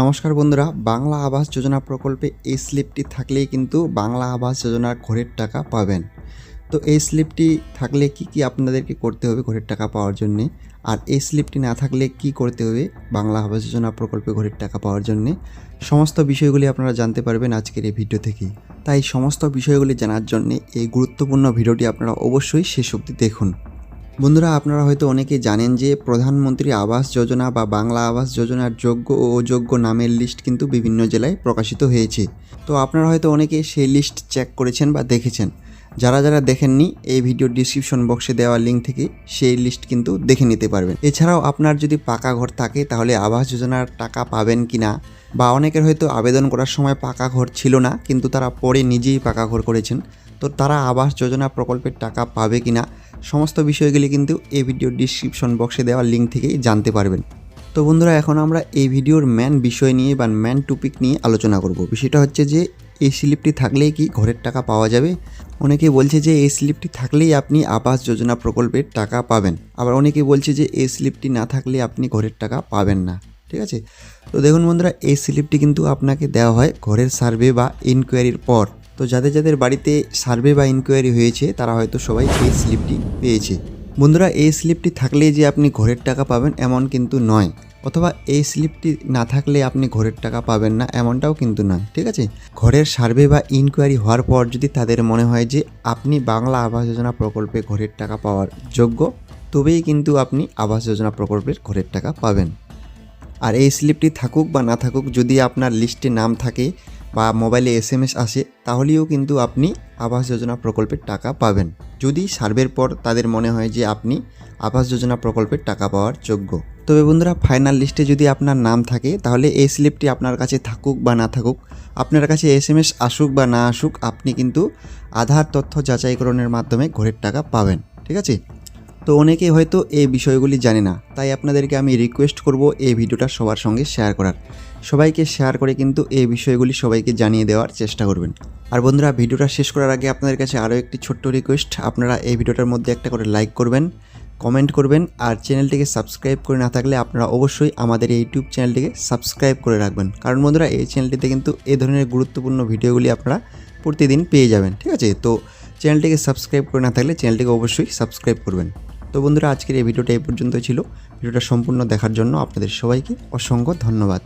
নমস্কার বন্ধুরা, বাংলা আবাস যোজনা প্রকল্পে এই স্লিপটি থাকলেই কিন্তু বাংলা আবাস যোজনার ঘরের টাকা পাবেন। তো এই স্লিপটি থাকলে কি কি আপনাদেরকে করতে হবে ঘরের টাকা পাওয়ার জন্যে? আর এই স্লিপটি না থাকলে কি করতে হবে বাংলা আবাস যোজনা প্রকল্পে ঘরের টাকা পাওয়ার জন্যে? সমস্ত বিষয়গুলি আপনারা জানতে পারবেন আজকের এই ভিডিও থেকে। তাই সমস্ত বিষয়গুলি জানার জন্যে এই গুরুত্বপূর্ণ ভিডিওটি আপনারা অবশ্যই শেষ অবধি দেখুন। বন্ধুরা, আপনারা হয়তো অনেকেই জানেন যে প্রধানমন্ত্রী আবাস যোজনা বা বাংলা আবাস যোজনার যোগ্য ও অযোগ্য নামের লিস্ট কিন্তু বিভিন্ন জেলায় প্রকাশিত হয়েছে। তো আপনারা হয়তো অনেকে সেই লিস্ট চেক করেছেন বা দেখেছেন। যারা যারা দেখেননি, এই ভিডিও ডিসক্রিপশন বক্সে দেওয়া লিঙ্ক থেকে সেই লিস্ট কিন্তু দেখে নিতে পারবেন। এছাড়াও আপনার যদি পাকা ঘর থাকে, তাহলে আবাস যোজনার টাকা পাবেন কি না বা অনেকের হয়তো আবেদন করার সময় পাকা ঘর ছিল না, কিন্তু তারা পরে নিজেই পাকা ঘর করেছেন। তো তারা আবাস যোজনা প্রকল্পের টাকা পাবে কি না সমস্ত বিষয়গুলি কিন্তু এই ভিডিওর ডিসক্রিপশন বক্সে দেওয়া লিঙ্ক থেকেই জানতে পারবেন। তো বন্ধুরা, এখন আমরা এই ভিডিওর ম্যান বিষয় নিয়ে বা ম্যান টপিক নিয়ে আলোচনা করব। বিষয়টা হচ্ছে যে, এই স্লিপটি থাকলেই কি ঘরের টাকা পাওয়া যাবে? অনেকে বলছে যে, এই স্লিপটি থাকলেই আপনি আবাস যোজনা প্রকল্পের টাকা পাবেন। আবার অনেকে বলছে যে, এই স্লিপটি না থাকলে আপনি ঘরের টাকা পাবেন না। ঠিক আছে? তো দেখুন বন্ধুরা, এই স্লিপটি কিন্তু আপনাকে দেওয়া হয় ঘরের সার্ভে বা ইনকোয়ারির পর। তো যাদের যাদের বাড়িতে সার্ভে বা ইনকোয়ারি হয়েছে, তারা হয়তো সবাই এই স্লিপটি পেয়েছে। বন্ধুরা, এই স্লিপটি থাকলেই যে আপনি ঘরের টাকা পাবেন এমন কিন্তু নয়। অথবা এই স্লিপটি না থাকলে আপনি ঘরের টাকা পাবেন না, এমনটাও কিন্তু নয়, ঠিক আছে? ঘরের সার্ভে বা ইনকোয়ারি হওয়ার পর যদি তাদের মনে হয় যে আপনি বাংলা আবাস যোজনা প্রকল্পে ঘরের টাকা পাওয়ার যোগ্য, তবেই কিন্তু আপনি আবাস যোজনা প্রকল্পের ঘরের টাকা পাবেন। আর এই স্লিপটি থাকুক বা না থাকুক, যদি আপনার লিস্টে নাম থাকে বা মোবাইলে এস এম এস আসে, তাহলেও কিন্তু আপনি আবাস যোজনা প্রকল্পের টাকা পাবেন। যদি সার্ভের পর তাদের মনে হয় যে আপনি আবাস যোজনা প্রকল্পের টাকা পাওয়ার যোগ্য। তবে বন্ধুরা, ফাইনাল লিস্টে যদি আপনার নাম থাকে, তাহলে এই স্লিপটি আপনার কাছে থাকুক বা না থাকুক, আপনার কাছে এস এম এস আসুক বা না আসুক, আপনি কিন্তু আধার তথ্য যাচাইকরণের মাধ্যমে ঘরের টাকা পাবেন। ঠিক আছে? তো অনেকেই হয়তো এই বিষয়গুলি জানে না, তাই আপনাদেরকে আমি রিকোয়েস্ট করব এই ভিডিওটা সবার সঙ্গে শেয়ার করার। সবাইকে শেয়ার করে কিন্তু এই বিষয়গুলি সবাইকে জানিয়ে দেওয়ার চেষ্টা করবেন। আর বন্ধুরা, ভিডিওটা শেষ করার আগে আপনাদের কাছে আরও একটি ছোট্ট রিকোয়েস্ট আপনারা এই ভিডিওটার মধ্যে একটা করে লাইক করবেন কমেন্ট করবেন, আর চ্যানেলটিকে সাবস্ক্রাইব করে না থাকলে আপনারা অবশ্যই আমাদের এই ইউটিউব চ্যানেলটিকে সাবস্ক্রাইব করে রাখবেন। কারণ বন্ধুরা, এই চ্যানেলটিতে কিন্তু এ ধরনের গুরুত্বপূর্ণ ভিডিওগুলি আপনারা প্রতিদিন পেয়ে যাবেন, ঠিক আছে? তো চ্যানেলটিকে সাবস্ক্রাইব করে না থাকলে চ্যানেলটিকে অবশ্যই সাবস্ক্রাইব করবেন। তো বন্ধুরা, আজকের এই ভিডিওটা এই পর্যন্ত ছিল। ভিডিওটা সম্পূর্ণ দেখার জন্য আপনাদের সবাইকে অসংখ্য ধন্যবাদ।